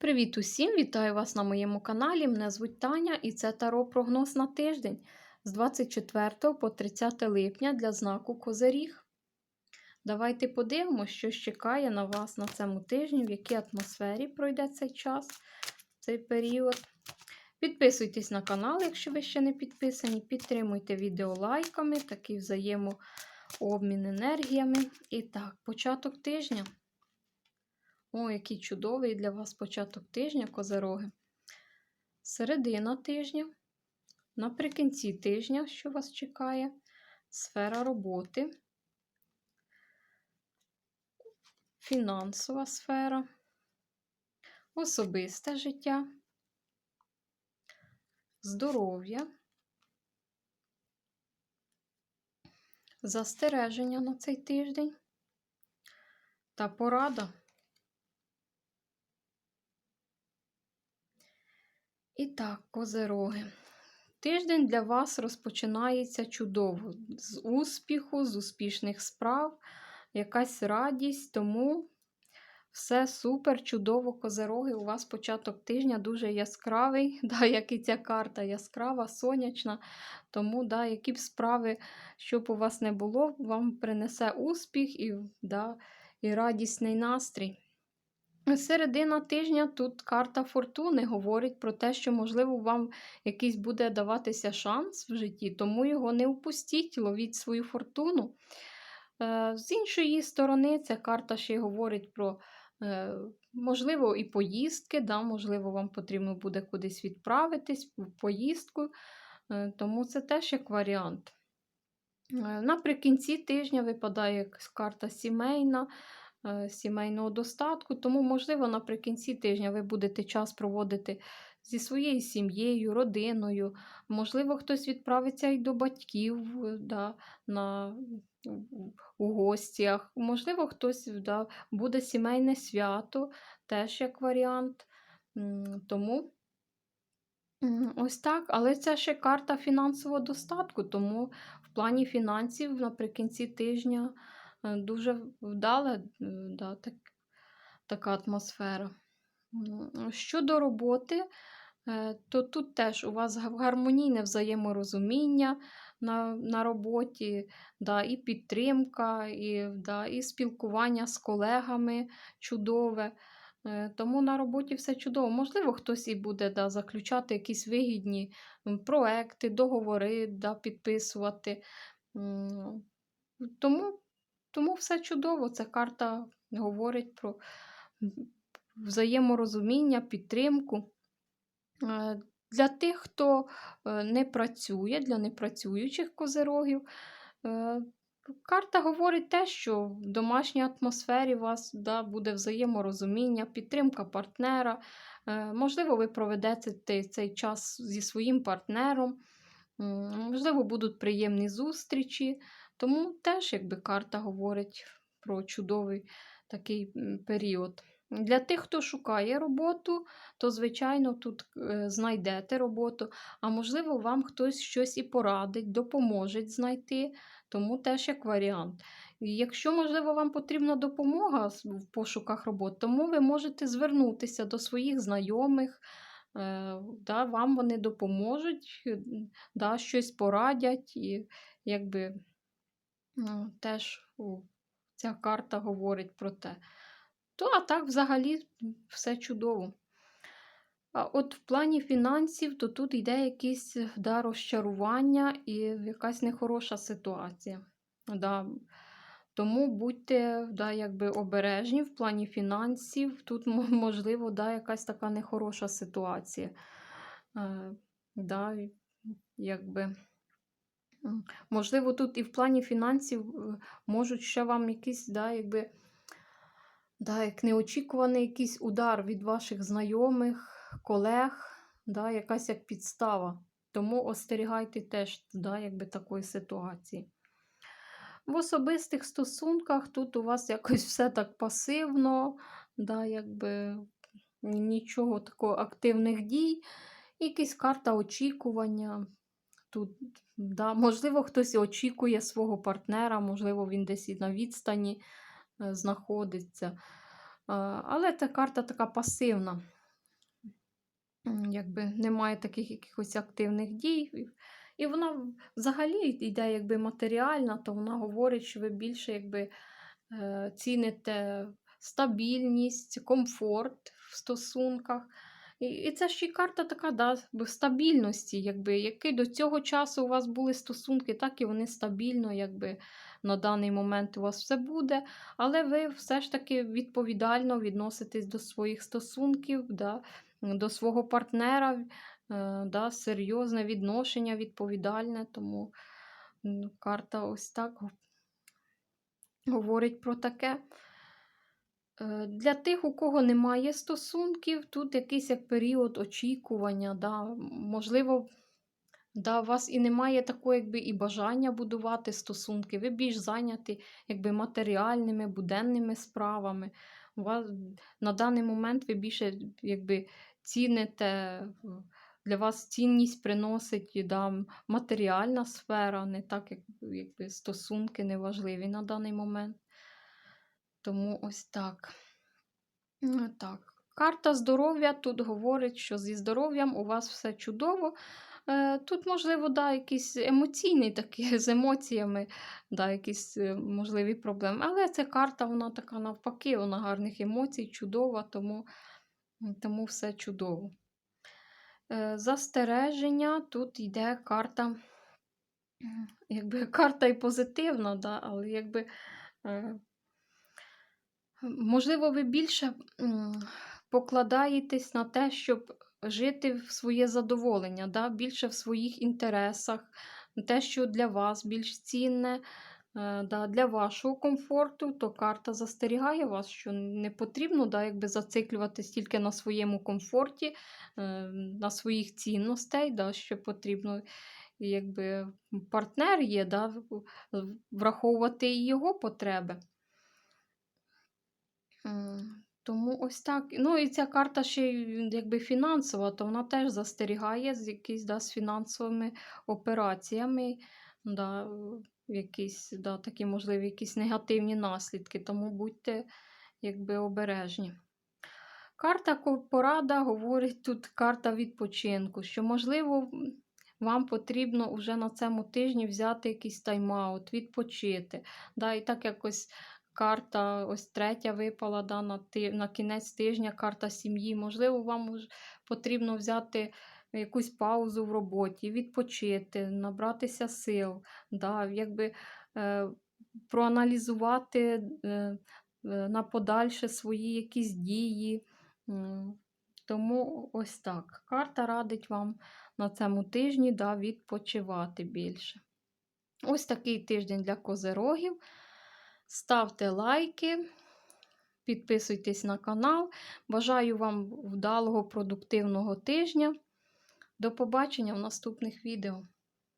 Привіт усім! Вітаю вас на моєму каналі. Мене звуть Таня і це Таро прогноз на тиждень з 24 по 30 липня для знаку Козиріг. Давайте подивимося, що чекає на вас на цьому тижні, в якій атмосфері пройде цей час, цей період. Підписуйтесь на канал, якщо ви ще не підписані. Підтримуйте відео лайками, такий взаємообмін енергіями. І так, початок тижня. О, який чудовий для вас початок тижня, козероги. Середина тижня. Наприкінці тижня, що вас чекає, сфера роботи, фінансова сфера, особисте життя, здоров'я, застереження на цей тиждень та порада. І так, козероги. Тиждень для вас розпочинається чудово. З успіху, з успішних справ, якась радість, тому все супер, чудово, козероги. У вас початок тижня дуже яскравий, да, як і ця карта яскрава, сонячна. Тому, да, які б справи, щоб у вас не було, вам принесе успіх і, да, і радісний настрій. Середина тижня тут карта фортуни говорить про те, що, можливо, вам якийсь буде даватися шанс в житті, тому його не впустіть, ловіть свою фортуну. Е, з іншої сторони, ця карта ще й говорить про, е, можливо, і поїздки, да, можливо, вам потрібно буде кудись відправитись в поїздку, е, тому це теж як варіант. Наприкінці тижня випадає карта сімейна. Е, сімейного достатку. Тому, можливо, наприкінці тижня ви будете час проводити зі своєю сім'єю, родиною. Можливо, хтось відправиться і до батьків е, да, на, у гостях. Можливо, хтось да, буде сімейне свято, теж як варіант. Тому. Ось так, але це ще карта фінансового достатку, тому в плані фінансів наприкінці тижня дуже вдала е, да, так, така атмосфера. Щодо роботи, е, то тут теж у вас гармонійне взаєморозуміння на на роботі, да, і підтримка, і да, і спілкування з колегами чудове. Тому на роботі все чудово. Можливо, хтось і буде да, заключати якісь вигідні проекти, договори да, підписувати. Тому тому все чудово. Ця карта говорить про взаєморозуміння, підтримку. Е, для тих, хто е, не працює, для непрацюючих козирогів, е, карта говорить те, що в домашній атмосфері у вас да, буде взаєморозуміння, підтримка партнера. Можливо, ви проведете цей час зі своїм партнером, можливо, будуть приємні зустрічі. Тому теж, якби карта говорить про чудовий такий період. Для тих, хто шукає роботу, то, звичайно, тут е, знайдете роботу, а можливо, вам хтось щось і порадить, допоможе знайти, тому теж як варіант. Якщо, можливо, вам потрібна допомога в пошуках роботи, тому ви можете звернутися до своїх знайомих, е, да, вам вони допоможуть, да, щось порадять, і якби Ну, теж ця карта говорить про те. То, а так, взагалі, все чудово. А от в плані фінансів, то тут йде якесь да, розчарування і якась нехороша ситуація. Да. Тому будьте да, якби обережні в плані фінансів. Тут, можливо, да, якась така нехороша ситуація. Е, да, якби... Можливо, тут і в плані фінансів е, можуть ще вам якийсь, да, якби, да, як неочікуваний якийсь удар від ваших знайомих, колег, да, якась як підстава. Тому остерігайте теж да, якби, такої ситуації. В особистих стосунках тут у вас якось все так пасивно, да, якби нічого такого активних дій, якась карта очікування. Тут, да, Можливо, хтось очікує свого партнера, можливо, він десь і на відстані е, знаходиться. Е, але ця карта така пасивна. якби немає таких якихось активних дій. І- вона взагалі йде якби матеріальна, то вона говорить, що ви більше якби е, ціните стабільність, комфорт в стосунках. І, це ще й карта така да, стабільності, якби, які до цього часу у вас були стосунки, так і вони стабільно, якби на даний момент у вас все буде. Але ви все ж таки відповідально відноситесь до своїх стосунків, да, до свого партнера, е, да, серйозне відношення, відповідальне. Тому карта ось так говорить про таке. Е, Для тих, у кого немає стосунків, тут якийсь як період очікування. Да. Можливо, да, у вас і немає такого якби, і бажання будувати стосунки. Ви більш зайняті якби, матеріальними, буденними справами. У вас, на даний момент ви більше якби, ціните, для вас цінність приносить да, матеріальна сфера, не так, як якби, стосунки неважливі на даний момент. Тому ось так. Ну, Так. Карта здоров'я тут говорить, що зі здоров'ям у вас все чудово. Е, Тут, можливо, да, якийсь емоційний такий, з емоціями, да, якісь е, можливі проблеми. Але ця карта, вона така навпаки, вона гарних емоцій, чудова, тому, тому все чудово. Е, Застереження, тут йде карта, якби карта і позитивна, да, але якби. Можливо, ви більше покладаєтесь на те, щоб жити в своє задоволення, да? більше в своїх інтересах, те, що для вас більш цінне, е, да, для вашого комфорту, то карта застерігає вас, що не потрібно да, якби зациклюватись тільки на своєму комфорті, е, на своїх цінностей, да, що потрібно. Якби партнер є, да, враховувати його потреби. Тому ось так. Ну і ця карта ще якби фінансова, то вона теж застерігає з якісь да, з фінансовими операціями, да, якісь да, такі можливі якісь негативні наслідки, тому будьте якби обережні. Карта порада говорить тут карта відпочинку, що, можливо, вам потрібно вже на цьому тижні взяти якийсь тайм-аут, відпочити. Да, і так якось карта, ось третя випала да, на, ти, на кінець тижня, карта сім'ї. Можливо, вам потрібно взяти якусь паузу в роботі, відпочити, набратися сил, да, якби, е, проаналізувати е, е, на подальше свої якісь дії. Тому ось так. Карта радить вам на цьому тижні да, відпочивати більше. Ось такий тиждень для козерогів. Ставте лайки, підписуйтесь на канал. Бажаю вам вдалого, продуктивного тижня. До побачення в наступних відео.